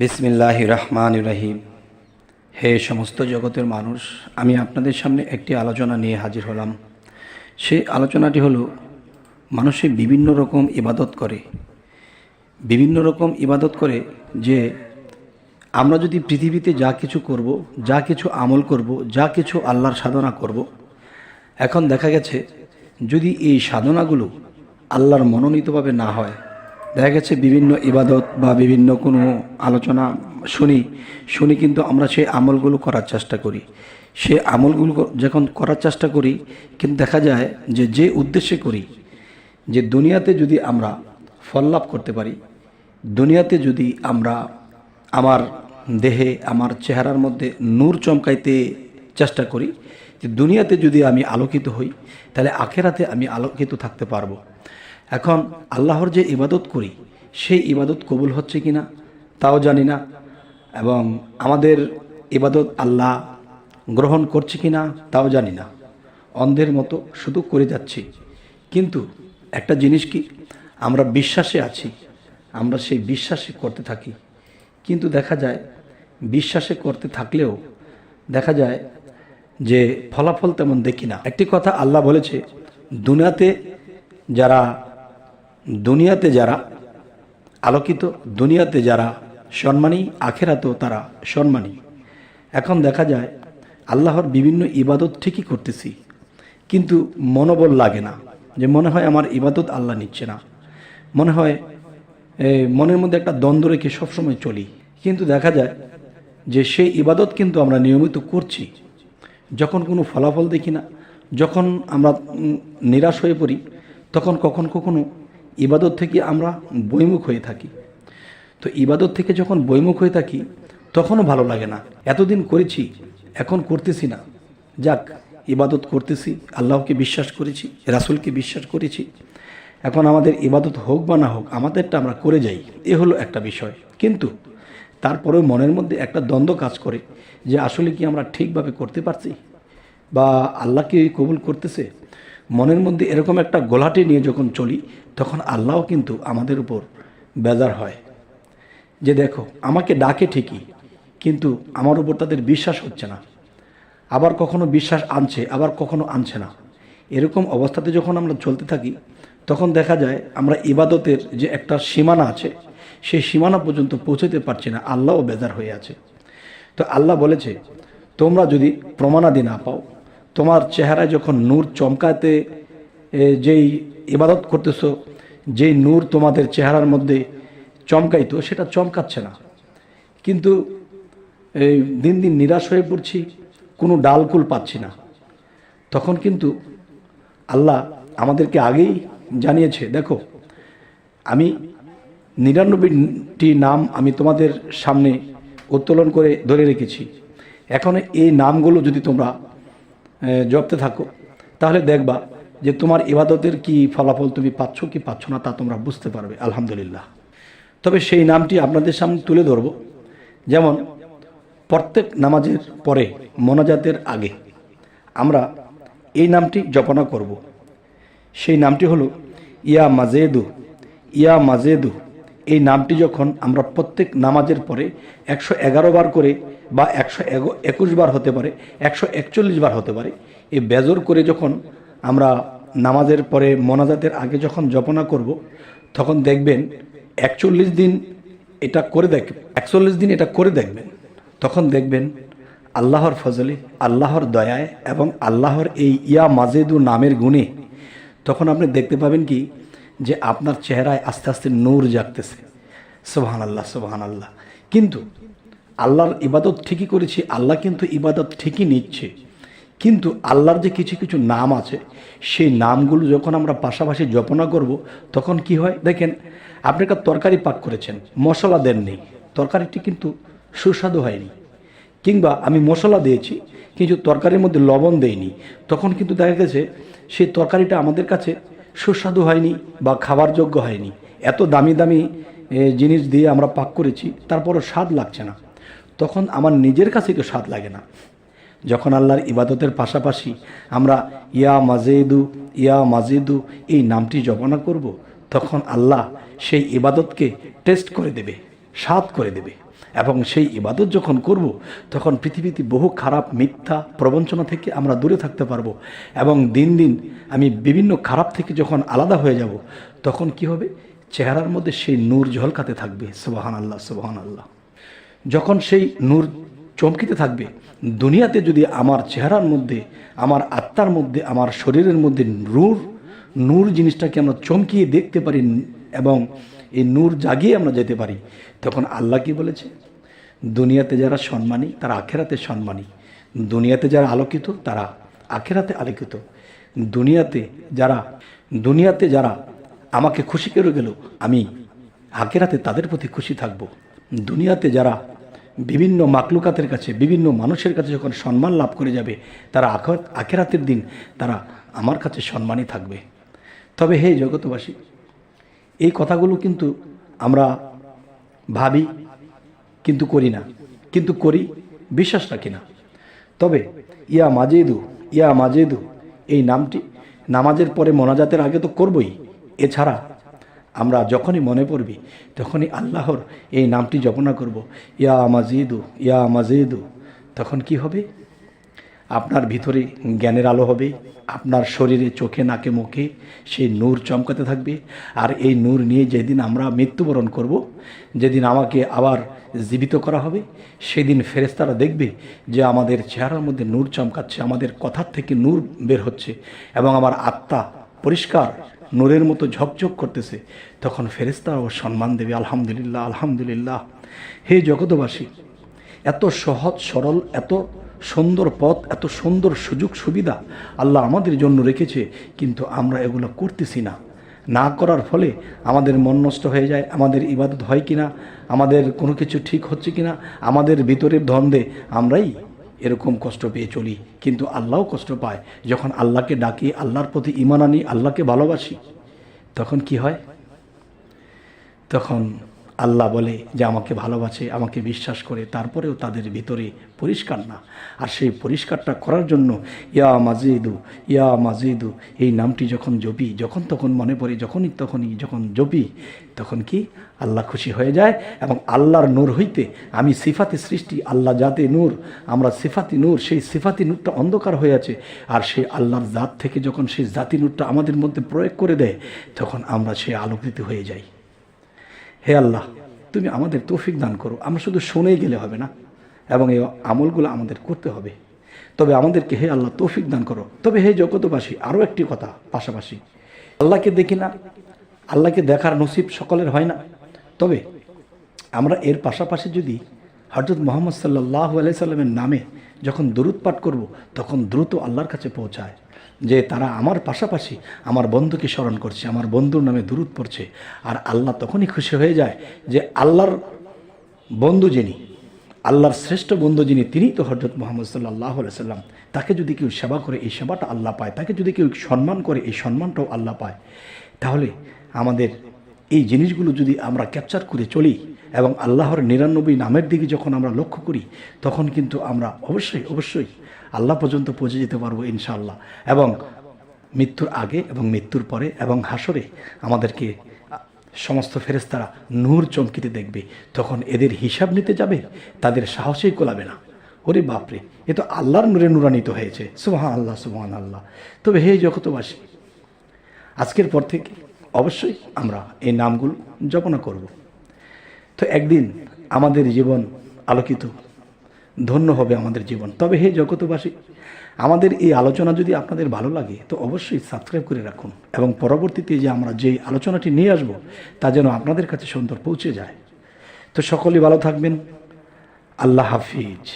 বিসমিল্লাহ রহমান রহিম। হে সমস্ত জগতের মানুষ, আমি আপনাদের সামনে একটি আলোচনা নিয়ে হাজির হলাম। সেই আলোচনাটি হলো, মানুষে বিভিন্ন রকম ইবাদত করে। বিভিন্ন রকম ইবাদত করে যে, আমরা যদি পৃথিবীতে যা কিছু করব, যা কিছু আমল করব, যা কিছু আল্লাহর সাধনা করব, এখন দেখা গেছে, যদি এই সাধনাগুলো আল্লাহর মনোনীতভাবে না হয় দেখা গেছে বিভিন্ন ইবাদত বা বিভিন্ন কোনো আলোচনা শুনি শুনি কিন্তু আমরা সেই আমলগুলো করার চেষ্টা করি। সে আমলগুলো যখন করার চেষ্টা করি, কিন্তু দেখা যায় যে যে উদ্দেশ্যে করি, যে দুনিয়াতে যদি আমরা ফল লাভ করতে পারি, দুনিয়াতে যদি আমরা আমার দেহে, আমার চেহারার মধ্যে নূর চমকাইতে চেষ্টা করি, যে দুনিয়াতে যদি আমি আলোকিত হই, তাহলে আখেরাতে আমি আলোকিত থাকতে পারব। এখন আল্লাহর যে ইবাদত করি, সেই ইবাদত কবুল হচ্ছে কি না তাও জানি না। এবং আমাদের ইবাদত আল্লাহ গ্রহণ করছে কি না তাও জানি না। অন্ধের মতো শুধু করে যাচ্ছি। কিন্তু একটা জিনিস কি, আমরা বিশ্বাসে আছি, আমরা সেই বিশ্বাসে করতে থাকি। কিন্তু দেখা যায়, বিশ্বাসে করতে থাকলেও দেখা যায় যে ফলাফল তেমন দেখি না। একটি কথা আল্লাহ বলেছে, দুনিয়াতে যারা দুনিয়াতে যারা, আলোকিত দুনিয়াতে যারা সম্মানী, আখেরাতেও তারা সম্মানী। এখন দেখা যায়, আল্লাহর বিভিন্ন ইবাদত ঠিকই করতেছি, কিন্তু মনোবল লাগে না। যে মনে হয় আমার ইবাদত আল্লাহ নিচ্ছে না। মনে হয় মনের মধ্যে একটা দ্বন্দ্ব রেখে সবসময় চলি। কিন্তু দেখা যায় যে সেই ইবাদত কিন্তু আমরা নিয়মিত করছি। যখন কোনো ফলাফল দেখি না, যখন আমরা নিরাশ হয়ে পড়ি, তখন কখন কখনো ইবাদত থেকে আমরা বৈমুখ হয়ে থাকি। তো ইবাদত থেকে যখন বৈমুখ হয়ে থাকি, তখনও ভালো লাগে না। এতদিন করেছি, এখন করতেছি না। যাক, ইবাদত করতেছি, আল্লাহকে বিশ্বাস করেছি, রাসুলকে বিশ্বাস করেছি। এখন আমাদের ইবাদত হোক বা না হোক, আমাদেরটা আমরা করে যাই, এ হলো একটা বিষয়। কিন্তু তারপরেও মনের মধ্যে একটা দ্বন্দ্ব কাজ করে যে আসলে কি আমরা ঠিকভাবে করতে পারছি? বা আল্লাহকে কবুল করতেছে? মনের মধ্যে এরকম একটা গোলাটি নিয়ে যখন চলি, তখন আল্লাহও কিন্তু আমাদের উপর বেজার হয়। যে দেখো, আমাকে ডাকে ঠিকই, কিন্তু আমার উপর তাদের বিশ্বাস হচ্ছে না। আবার কখনো বিশ্বাস আনছে, আবার কখনো আনছে না। এরকম অবস্থাতে যখন আমরা চলতে থাকি, তখন দেখা যায় আমরা ইবাদতের যে একটা সীমানা আছে, সেই সীমানা পর্যন্ত পৌঁছতে পারছি না, আল্লাহও বেজার হয়ে আছে। তো আল্লাহ বলেছে, তোমরা যদি প্রমাণাদি না পাও তোমার চেহারায় যখন নূর চমকাতে যেই ইবাদত করতেছ, যেই নূর তোমাদের চেহারার মধ্যে চমকাইতো, সেটা চমকাচ্ছে না। কিন্তু এই দিন দিন নিরাশ হয়ে পড়ছি, কোনো ডালকুল পাচ্ছি না। তখন কিন্তু আল্লাহ আমাদেরকে আগেই জানিয়েছে, দেখো, আমি নিরানব্বইটি নাম আমি তোমাদের সামনে উত্তোলন করে ধরে রেখেছি। এখন এই নামগুলো যদি তোমরা জপতে থাকো। তাহলে দেখবা যে তোমার ইবাদতের কি ফলাফল তুমি পাচ্ছ, কি পাচ্ছ না তা তোমরা বুঝতে পারবে। আলহামদুলিল্লাহ। তবে সেই নামটি আপনাদের সামনে তুলে ধরব। যেমন, প্রত্যেক নামাজের পরে মোনাজাতের আগে আমরা এই নামটি জপনা করব। সেই নামটি হলো, ইয়া মাজেদু ইয়া মাজেদু এই নামটি যখন আমরা প্রত্যেক নামাজের পরে একশো এগারো বার করে বা একশো একুশ বার হতে পারে, একশো একচল্লিশ বার হতে পারে এই বেজর করে যখন আমরা নামাজের পরে মোনাজাতের আগে যখন জপনা করব, তখন দেখবেন একচল্লিশ দিন এটা করে দেখ, একচল্লিশ দিন এটা করে দেখবেন। তখন দেখবেন আল্লাহর ফজলে, আল্লাহর দয়ায় এবং আল্লাহর এই ইয়া মাজেদু নামের গুণে, তখন আপনি দেখতে পাবেন কি যে আপনার চেহারায় আস্তে আস্তে নূর জাগতেছে। সোহান আল্লাহ সোহান আল্লাহ কিন্তু আল্লাহর ইবাদত ঠিকই করেছি, আল্লাহ কিন্তু ইবাদত ঠিকই নিচ্ছে। কিন্তু আল্লাহর যে কিছু কিছু নাম আছে, সেই নামগুলো যখন আমরা পাশাপাশি জপনা করব, তখন কি হয়? দেখেন, আপনি একটা তরকারি পাক করেছেন, মশলা দেননি। তরকারিটি কিন্তু সুস্বাদু হয়নি। কিংবা আমি মশলা দিয়েছি, কিন্তু তরকারির মধ্যে লবণ দেইনি। তখন কিন্তু দেখা গেছে, সেই তরকারিটা আমাদের কাছে সুস্বাদু হয়নি বা খাবার যোগ্য হয়নি। এত দামি দামি জিনিস দিয়ে আমরা পাক করেছি, তারপরও স্বাদ লাগছে না। তখন আমার নিজের কাছে তো স্বাদ লাগে না। যখন আল্লাহর ইবাদতের পাশাপাশি আমরা ইয়া মাজেদু ইয়া মাজেদু এই নামটি জপনা করব, তখন আল্লাহ সেই ইবাদতকে টেস্ট করে দেবে, স্বাদ করে দেবে। এবং সেই ইবাদত যখন করব, তখন পৃথিবীতে বহু খারাপ মিথ্যা প্রবঞ্চনা থেকে আমরা দূরে থাকতে পারব। এবং দিন দিন আমি বিভিন্ন খারাপ থেকে যখন আলাদা হয়ে যাব, তখন কি হবে? চেহারার মধ্যে সেই নূর ঝলকাতে থাকবে। সুবাহান আল্লাহ সুবাহান আল্লাহ যখন সেই নূর চমকিতে থাকবে, দুনিয়াতে যদি আমার চেহারার মধ্যে, আমার আত্মার মধ্যে, আমার শরীরের মধ্যে নূর নূর জিনিসটাকে আমরা চমকিয়ে দেখতে পারি এবং এই নূর জাগিয়ে আমরা যেতে পারি। তখন আল্লাহ কি বলেছে? দুনিয়াতে যারা সম্মানী, তারা আখেরাতে সম্মানী। দুনিয়াতে যারা আলোকিত, তারা আখেরাতে আলোকিত। দুনিয়াতে যারা দুনিয়াতে যারা আমাকে খুশি করে গেল, আমি আখেরাতে তাদের প্রতি খুশি থাকব। দুনিয়াতে যারা বিভিন্ন মাকলুকাতের কাছে, বিভিন্ন মানুষের কাছে যখন সম্মান লাভ করে যাবে, তারা আখ- আখেরাতের দিন তারা আমার কাছে সম্মানই থাকবে। তবে হে জগতবাসী এই কথাগুলো কিন্তু আমরা ভাবি, কিন্তু করি না। কিন্তু করি, বিশ্বাস রাখি না। তবে, ইয়া মাজেদু ইয়া মাজেদু, এই নামটি নামাজের পরে মোনাজাতের আগে তো করবই। এছাড়া আমরা যখনই মনে পড়বি, তখনই আল্লাহর এই নামটি জপনা করব। ইয়া মাজিদু, ইয়া মাজেদু, তখন কি হবে? আপনার ভিতরে জ্ঞানের আলো হবে, আপনার শরীরে চোখে, নাকে, মুখে সেই নূর চমকাতে থাকবে। আর এই নূর নিয়ে যেদিন আমরা মৃত্যুবরণ করব, যেদিন আমাকে আবার জীবিত করা হবে, সেদিন ফেরেস্তারা দেখবে যে আমাদের চেহারার মধ্যে নূর চমকাচ্ছে, আমাদের কথার থেকে নূর বের হচ্ছে এবং আমার আত্মা পরিষ্কার নূরের মতো ঝকঝক করতেছে। তখন ফেরেস্তারাও সম্মান দেবে, আলহামদুলিল্লাহ আলহামদুলিল্লাহ। হে জগতবাসী এত সহজ, সরল, এত সুন্দর পথ, এত সুন্দর সুযোগ সুবিধা আল্লাহ আমাদের জন্য রেখেছে, কিন্তু আমরা এগুলো করতেছি না। না করার ফলে আমাদের মন নষ্ট হয়ে যায়, আমাদের ইবাদত হয় কি না আমাদের কোনো কিছু ঠিক হচ্ছে কিনা, আমাদের ভিতরের ধন্দে আমরাই এরকম কষ্ট পেয়ে চলি। কিন্তু আল্লাহও কষ্ট পায়। যখন আল্লাহকে ডাকি, আল্লাহর প্রতি ইমান আনি, আল্লাহকে ভালোবাসি, তখন কি হয়? তখন আল্লাহ বলে যে আমাকে ভালোবাসে, আমাকে বিশ্বাস করে, তারপরেও তাদের ভিতরে পরিষ্কার না। আর সেই পরিষ্কারটা করার জন্য ইয়া মাজিদু ইয়া মাজিদু, এই নামটি যখন জপি, যখন তখন মনে পড়ে, যখনই তখনই যখন জপি, তখন কি আল্লাহ খুশি হয়ে যায় এবং আল্লাহর নূর হইতে আমি সিফাতি সৃষ্টি, আল্লাহ জাতে নূর, আমরা সিফাতি নূর, সেই সিফাতি নূরটা অন্ধকার হয়ে আছে। আর সেই আল্লাহর জাত থেকে যখন সেই জাতি নূরটা আমাদের মধ্যে প্রয়োগ করে দেয়, তখন আমরা সেই আলোকিত হয়ে যাই। হে আল্লাহ, তুমি আমাদের তৌফিক দান করো। আমরা শুধু শুনেই গেলে হবে না, এবং এই আমলগুলো আমাদের করতে হবে। তবে আমাদেরকে হে আল্লাহ তৌফিক দান করো। তবে হে জগতবাসী আরও একটি কথা পাশাপাশি। আল্লাহকে দেখি না, আল্লাহকে দেখার নসিব সকলের হয় না। তবে আমরা এর পাশাপাশি যদি হজরত মোহাম্মদ সাল্লাহ আলাইসাল্লামের নামে যখন দরুদ পাঠ করব, তখন দ্রুত আল্লাহর কাছে পৌঁছায় যে তারা আমার পাশাপাশি আমার বন্ধুকে স্মরণ করছে, আমার বন্ধুর নামে দূরত পড়ছে। আর আল্লাহ তখনই খুশি হয়ে যায় যে আল্লাহর বন্ধু যিনি, আল্লাহর শ্রেষ্ঠ বন্ধু যিনি, তিনি তো হজরত মোহাম্মদ সাল্লাহ সাল্লাম। তাকে যদি কেউ সেবা করে, এই সেবাটা আল্লাহ পায়। তাকে যদি কেউ সম্মান করে, এই সম্মানটাও আল্লাহ পায়। তাহলে আমাদের এই জিনিসগুলো যদি আমরা ক্যাপচার করে চলি এবং আল্লাহর নিরানব্বই নামের দিকে যখন আমরা লক্ষ্য করি, তখন কিন্তু আমরা অবশ্যই অবশ্যই আল্লাহ পর্যন্ত পৌঁছে যেতে পারব ইনশাআল্লাহ। এবং মৃত্যুর আগে এবং মৃত্যুর পরে এবং হাসরে আমাদেরকে সমস্ত ফেরেস্তারা নূর চমকিতে দেখবে। তখন এদের হিসাব নিতে যাবে, তাদের সাহসেই কোলাবে না। ওরে বাপরে, এ তো আল্লাহর নূরে নূরান্বিত হয়েছে। সুবহান আল্লাহ সুবহান আল্লাহ তবে হে জগতবাসী আজকের পর থেকে অবশ্যই আমরা এই নামগুলো জপনা করব। তো একদিন আমাদের জীবন আলোকিত, ধন্য হবে আমাদের জীবন। তবে হে জগতবাসী আমাদের এই আলোচনা যদি আপনাদের ভালো লাগে, তো অবশ্যই সাবস্ক্রাইব করে রাখুন এবং পরবর্তীতে যে আমরা যে আলোচনাটি নিয়ে আসব, তা যেন আপনাদের কাছে সুন্দর পৌঁছে যায়। তো সকলেই ভালো থাকবেন। আল্লাহ হাফিজ।